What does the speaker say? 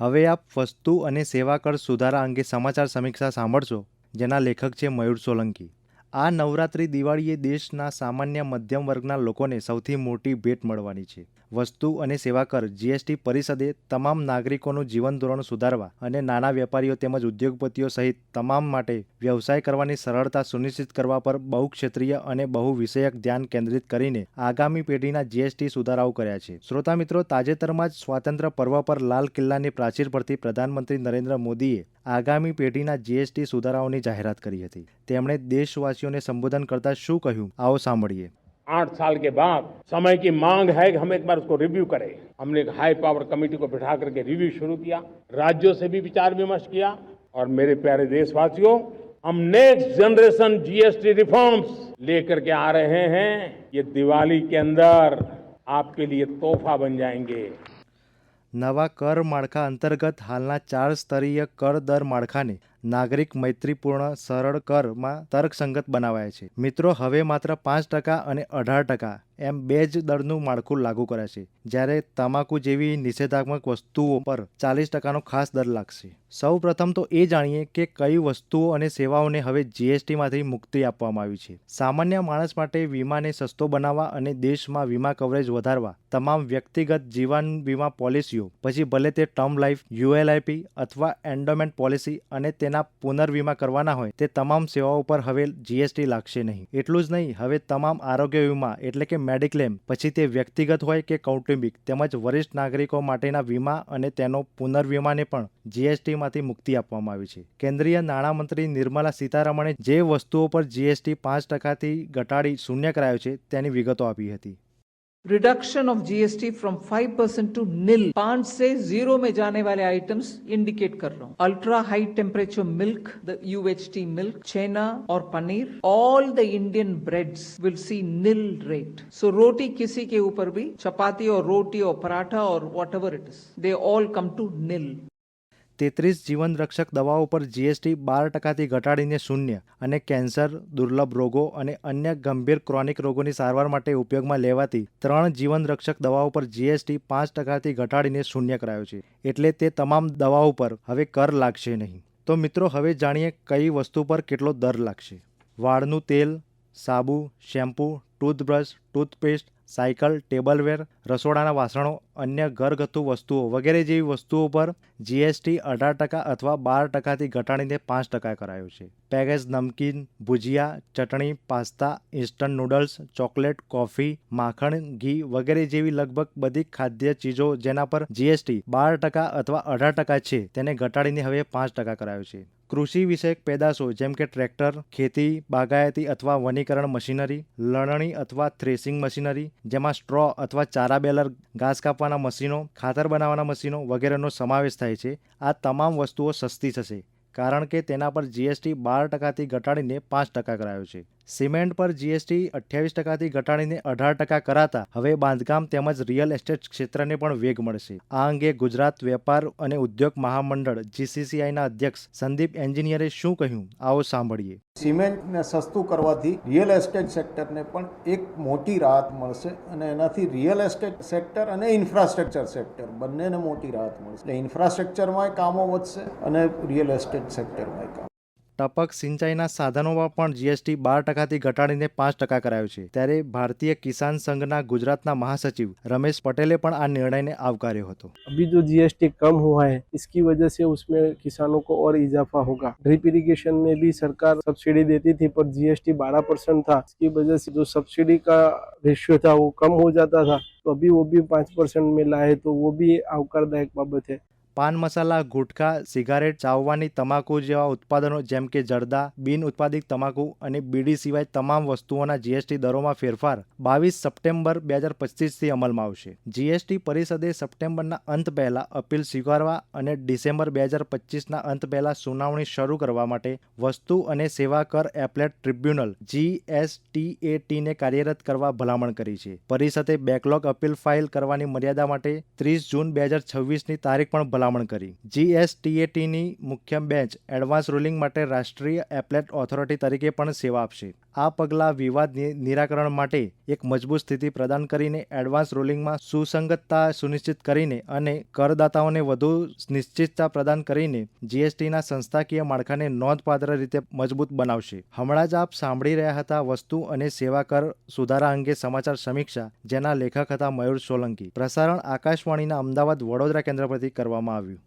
હવે આપ વસ્તુ અને સેવા કર સુધારા અંગે સમાચાર સમીક્ષા સાંભળશો, જેના લેખક છે મયુર સોલંકી. આ નવરાત્રિ દિવાળીએ દેશના સામાન્ય મધ્યમ વર્ગના લોકોને સૌથી મોટી ભેટ મળવાની છે. વસ્તુ અને સેવા કર, જીએસટી પરિષદે તમામ નાગરિકોનું જીવન ધોરણ સુધારવા અને નાના વેપારીઓ તેમજ ઉદ્યોગપતિઓ સહિત તમામ માટે વ્યવસાય કરવાની સરળતા સુનિશ્ચિત કરવા પર બહુક્ષેત્રીય અને બહુ વિષયક ધ્યાન કેન્દ્રિત કરીને આગામી પેઢીના જીએસટી સુધારાઓ કર્યા છે. શ્રોતા મિત્રો, તાજેતરમાં જ સ્વાતંત્ર્ય પર્વ પર લાલ કિલ્લાની પ્રાચીર પરથી પ્રધાનમંત્રી નરેન્દ્ર મોદીએ આગામી પેઢીના જીએસટી સુધારાઓની જાહેરાત કરી હતી. તેમણે દેશવાસીઓને સંબોધન કરતા શું કહ્યું આવો સાંભળીએ आठ साल के बाद समय की मांग है कि हम एक बार उसको रिव्यू करें हमने एक हाई पावर कमेटी को बिठा करके रिव्यू शुरू किया राज्यों से भी विचार विमर्श किया और मेरे प्यारे देशवासियों हम नेक्स्ट जनरेशन जीएसटी रिफॉर्म्स लेकर के आ रहे हैं ये दिवाली के अंदर आपके लिए तोहफा बन जाएंगे નવા કર માળખા અંતર્ગત હાલના ચાર સ્તરીય કર દર માળખાને નાગરિક મૈત્રીપૂર્ણ, સરળ કરમાં તર્કસંગત બનાવાય છે. મિત્રો, હવે માત્ર પાંચ ટકા અને અઢાર ટકા એમ બે જ દરનું માળખું લાગુ કરાશે જ્યારે તમાકુ જેવી નિષેધાત્મક વસ્તુઓ પર ચાલીસ ટકાનો ખાસ દર લાગશે. સૌ પ્રથમ તો એ જાણીએ કે કઈ વસ્તુઓ અને સેવાઓને હવે જીએસટીમાંથી મુક્તિ આપવામાં આવી છે. સામાન્ય માણસ માટે વીમાને સસ્તો બનાવવા અને દેશમાં વીમા કવરેજ વધારવા, તમામ વ્યક્તિગત જીવન વીમા પોલિસીઓ, પછી ભલે તે ટર્મ લાઈફ યુએલઆઈપી અથવા એન્ડોમેન્ટ પોલિસી અને તેના પુનર્વીમા કરવાના હોય, તે તમામ સેવાઓ પર હવે જીએસટી લાગશે નહીં. એટલું જ નહીં, હવે તમામ આરોગ્ય વીમા, એટલે કે મેડિક્લેમ, પછી તે વ્યક્તિગત હોય કે કૌટુંબિક, તેમજ વરિષ્ઠ નાગરિકો માટેના વીમા અને તેનો પુનર્વીમાને પણ જીએસટીમાંથી મુક્તિ આપવામાં આવી છે. કેન્દ્રીય નાણામંત્રી નિર્મલા સીતારમણે જે વસ્તુઓ પર જીએસટી પાંચ ટકાથી ઘટાડી શૂન્ય કરાયો છે, તેની વિગતો આપી હતી. Reduction of GST from 5 percent to nil पाँच से ज़ीरो में जाने वाले आइटम्स इंडिकेट कर रहा हूँ. Ultra high temperature milk the U H T milk chhena और paneer all the Indian breads will see nil rate so रोटी किसी के ऊपर भी चपाती और रोटी और पराठा और whatever it is they all come to nil તેત્રીસ જીવન રક્ષક દવાઓ પર જીએસટી બાર ટકાથી ઘટાડીને શૂન્ય અને કેન્સર, દુર્લભ રોગો અને અન્ય ગંભીર ક્રોનિક રોગોની સારવાર માટે ઉપયોગમાં લેવાતી ત્રણ જીવન રક્ષક દવાઓ પર જીએસટી પાંચ ટકાથી ઘટાડીને શૂન્ય કરાયો છે. એટલે તે તમામ દવાઓ પર હવે કર લાગશે નહીં. તો મિત્રો, હવે જાણીએ કઈ વસ્તુ પર કેટલો દર લાગશે. વાળનું તેલ, સાબુ, shampoo toothbrush, toothpaste, cycle, tableware, રસોડાના વાસણો, અન્ય ઘરગથ્થુ વસ્તુઓ વગેરે જેવી વસ્તુઓ પર જીએસટી અઢાર ટકા અથવા બાર ટકાથી ઘટાડીને પાંચ ટકા કરાયો છે. પેકેજ નમકીન, ભુજિયા, ચટણી, pasta, instant noodles, chocolate, coffee, માખણ, ઘી વગેરે જેવી લગભગ બધી ખાદ્ય ચીજો જેના પર જીએસટી બાર ટકા અથવા અઢાર ટકા છે તેને ઘટાડીને હવે પાંચ ટકા કરાયો છે. કૃષિ વિષયક પેદાશો જેમ કે ટ્રેક્ટર, ખેતી, બાગાયતી અથવા વનીકરણ મશીનરી, લણણી અથવા થ્રેસિંગ મશીનરી, જેમાં સ્ટ્રો અથવા ચારા બેલર, ઘાસ કાપવાના મશીનો, ખાતર બનાવવાના મશીનો વગેરેનો સમાવેશ થાય છે. આ તમામ વસ્તુઓ સસ્તી થશે. કારણ કે તેના પર જીએસટી બાર ટકાથી ઘટાડીને પાંચ ટકા કરાયો છે. સિમેન્ટ પર જીએસટી અઠ્યાવીસ ટકાથી ઘટાડીને અઢાર ટકા કરાતા હવે બાંધકામ તેમજ રિયલ એસ્ટેટ ક્ષેત્રને પણ વેગ મળશે. આ અંગે ગુજરાત વેપાર અને ઉદ્યોગ મહામંડળ જીસીસીઆઈના અધ્યક્ષ સંદીપ એન્જિનિયરે શું કહ્યું, આવો સાંભળીએ. સિમેન્ટને સસ્તું કરવાથી રિયલ એસ્ટેટ સેક્ટરને પણ એક મોટી રાહત મળશે અને એનાથી રિયલ એસ્ટેટ સેક્ટર અને ઇન્ફ્રાસ્ટ્રક્ચર સેક્ટર બંનેને મોટી રાહત મળશે. એટલે ઇન્ફ્રાસ્ટ્રક્ચરમાં કામો વધશે અને રિયલ એસ્ટેટ સેક્ટરમાં કામ ટપક સિંચાઈના સાધનોમાં પણ જીએસટી બાર ટકાથી ઘટાડીને પાંચ ટકા કરાયો છે ત્યારે ભારતીય કિસાન સંઘના ગુજરાતના મહાસચિવ રમેશ પટેલે પણ આ નિર્ણયને આવકાર્યો હતો अभी जो जीएसटी कम हुआ है इसकी वजह से उसमें किसानों को और इजाफा होगा ड्रिप इरिगेशन में भी सरकार सब्सिडी देती थी पर जीएसटी 12 परसेंट था इसकी वजह से जो सब्सिडी का रेशियो था वो कम हो जाता था तो अभी वो भी पाँच परसेंट में लाए तो वो भी आवकारदायक बाबत है પાન મસાલા ગુટખા સિગારેટ ચાવવાની તમાકુ જેવા ઉત્પાદનો જેમ કે જરદા, બિન ઉત્પાદિત તમાકુ અને બીડી સિવાય તમામ વસ્તુઓના જીએસટી દરોમાં ફેરફાર બાવીસ સપ્ટેમ્બર બે હજાર પચીસથી અમલમાં આવશે. જીએસટી પરિષદે સપ્ટેમ્બરના અંત પહેલા અપીલ સ્વીકારવા અને ડિસેમ્બર બે હજાર પચીસના અંત પહેલા સુનાવણી શરૂ કરવા માટે વસ્તુ અને સેવા કર એપ્લેટ ટ્રિબ્યુનલ જીએસટીએટીને કાર્યરત કરવા ભલામણ કરી છે. પરિષદે બેકલોગ અપીલ ફાઇલ કરવાની મર્યાદા માટે ત્રીસ જૂન બે હજાર છવ્વીસની તારીખ પણ ભલામણ કરી. જીએસટીએટીની મુખ્ય બેંચ એડવાન્સ રૂલિંગ માટે રાષ્ટ્રીય એપ્લેટ ઓથોરિટી તરીકે પણ સેવા આપશે. આ પગલાં વિવાદ નિરાકરણ માટે એક મજબૂત સ્થિતિ પ્રદાન કરીને એડવાન્સ રોલિંગમાં સુસંગતતા સુનિશ્ચિત કરીને અને કરદાતાઓને વધુ નિશ્ચિતતા પ્રદાન કરીને જીએસટીના સંસ્થાકીય માળખાને નોંધપાત્ર રીતે મજબૂત બનાવશે. હમણાં જ આપ સાંભળી રહ્યા હતા વસ્તુ અને સેવા કર સુધારા અંગે સમાચાર સમીક્ષા, જેના લેખક હતા મયુર સોલંકી. પ્રસારણ આકાશવાણીના અમદાવાદ વડોદરા કેન્દ્ર પરથી કરવામાં આવ્યું.